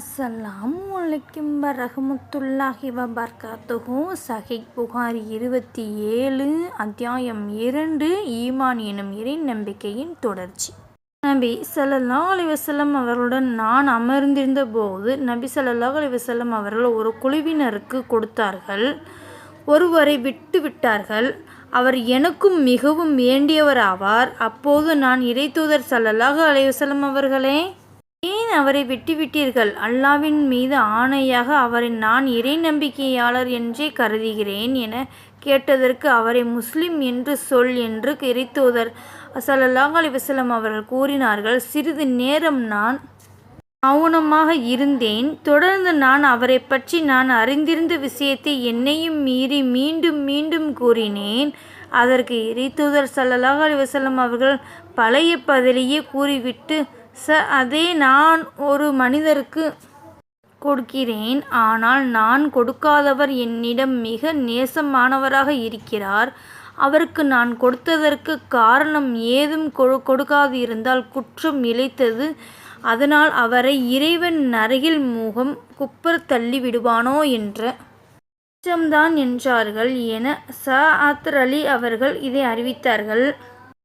அஸ்ஸலாமு அலைக்கும் வரஹமத்துல்லாஹி வபர்காத்துஹு. சஹிக் புகாரி இருபத்தி ஏழு அத்தியாயம் இரண்டு ஈமான் எனும் இறை நம்பிக்கையின் தொடர்ச்சி. நபி சல்லா அலிவசல்லம் அவர்களுடன் நான் அமர்ந்திருந்த போது நபி சல்லா அலிவசல்லம் அவர்கள் ஒரு குழுவினருக்கு கொடுத்தார்கள். ஒருவரை விட்டு விட்டார்கள். அவர் எனக்கும் மிகவும் வேண்டியவர் ஆவார். அப்போது நான் இறைத்தூதர் ஸல்லல்லாஹு அலைவசல்லம் அவர்களே ஏன் அவரை விட்டுவிட்டீர்கள்? அல்லாவின் மீது ஆணையாக அவரை நான் இறை நம்பிக்கையாளர் என்றே கருதுகிறேன் என கேட்டதற்கு அவரை முஸ்லிம் என்று சொல் என்று இறைத்தூதர் ஸல்லல்லாஹு அலிவசலம் அவர்கள் கூறினார்கள் சிறிது நேரம் நான் மௌனமாக இருந்தேன். தொடர்ந்து நான் அவரை பற்றி நான் அறிந்திருந்த விஷயத்தை என்னையும் மீறி மீண்டும் மீண்டும் கூறினேன். அதற்கு இறைத்தூதர் சல்லல்லாஹ் அலிவசலம் அவர்கள் பழைய பதிலையே கூறிவிட்டு ச அதே நான் ஒரு மனிதருக்கு கொடுக்கிறேன். ஆனால் நான் கொடுக்காதவர் என்னிடம் மிக நேசமானவராக இருக்கிறார். அவருக்கு நான் கொடுத்ததற்கு காரணம் ஏதும் கொ கொடுக்காதிருந்தால் குற்றம் இழைத்தது. அதனால் அவரை இறைவன் நரகில் முகம் குப்பர் தள்ளி விடுவானோ என்ற அச்சம்தான் என்றார்கள் என ச ஆத்தர் அலி அவர்கள் இதை அறிவித்தார்கள்.